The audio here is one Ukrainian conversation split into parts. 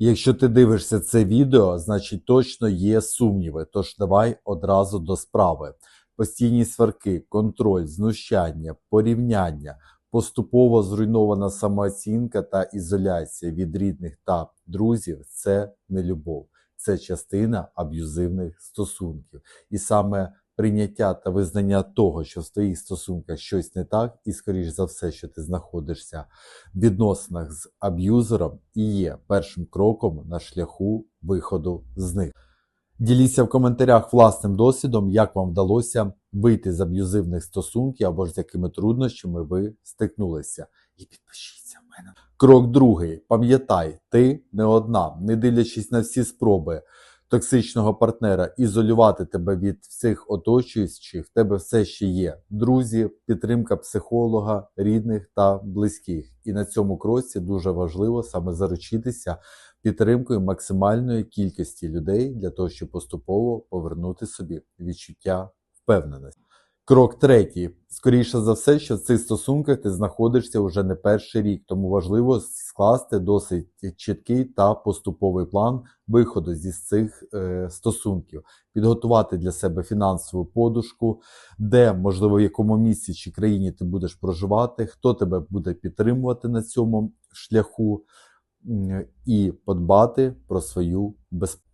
Якщо ти дивишся це відео, значить точно є сумніви. Тож давай одразу до справи. Постійні сварки, контроль, знущання, порівняння, поступово зруйнована самооцінка та ізоляція від рідних та друзів це не любов, це частина аб'юзивних стосунків. І саме прийняття та визнання того, що в твоїх стосунках щось не так, і скоріш за все, що ти знаходишся в відносинах з аб'юзером, і є першим кроком на шляху виходу з них. Діліться в коментарях власним досвідом, як вам вдалося вийти з аб'юзивних стосунків або ж з якими труднощами ви стикнулися. І підпишіться в мене. Крок другий. Пам'ятай, ти не одна, не дивлячись на всі спроби токсичного партнера ізолювати тебе від всіх оточуючих, в тебе все ще є друзі, підтримка психолога, рідних та близьких. І на цьому кроці дуже важливо саме заручитися підтримкою максимальної кількості людей для того, щоб поступово повернути собі відчуття впевненості. Крок третій. Скоріше за все, що в цих стосунках ти знаходишся вже не перший рік, тому важливо скласти досить чіткий та поступовий план виходу зі цих е, стосунків, підготувати для себе фінансову подушку, де, можливо, в якому місці чи країні ти будеш проживати, хто тебе буде підтримувати на цьому шляху, і подбати про свою безпеку.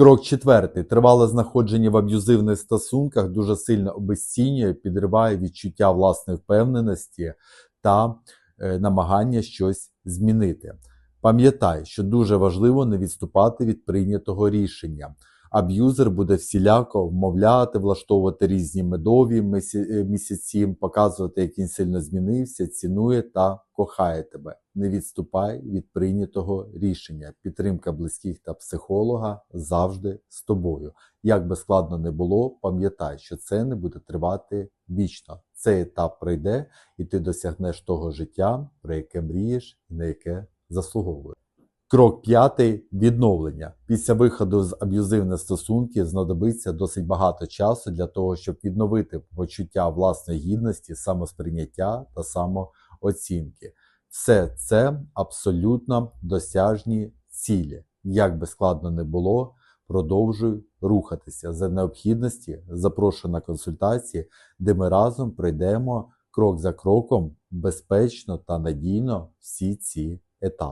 Крок четвертий. Тривале знаходження в аб'юзивних стосунках дуже сильно обесцінює, підриває відчуття власної впевненості та е, намагання щось змінити. Пам'ятай, що дуже важливо не відступати від прийнятого рішення. Аб'юзер буде всіляко вмовляти, влаштовувати різні медові е, місяці, показувати, як він сильно змінився, цінує та кохає тебе. Не відступай від прийнятого рішення. Підтримка близьких та психолога завжди з тобою. Як би складно не було, пам'ятай, що це не буде тривати вічно. Цей етап пройде, і ти досягнеш того життя, про яке мрієш і на яке заслуговуєш. Крок п'ятий відновлення. Після виходу з аб'юзивних стосунків знадобиться досить багато часу для того, щоб відновити почуття власної гідності, самосприйняття та самооцінки. Все це абсолютно досяжні цілі. Як би складно не було, продовжуй рухатися. За необхідності запрошую на консультації, де ми разом пройдемо крок за кроком безпечно та надійно всі ці етапи.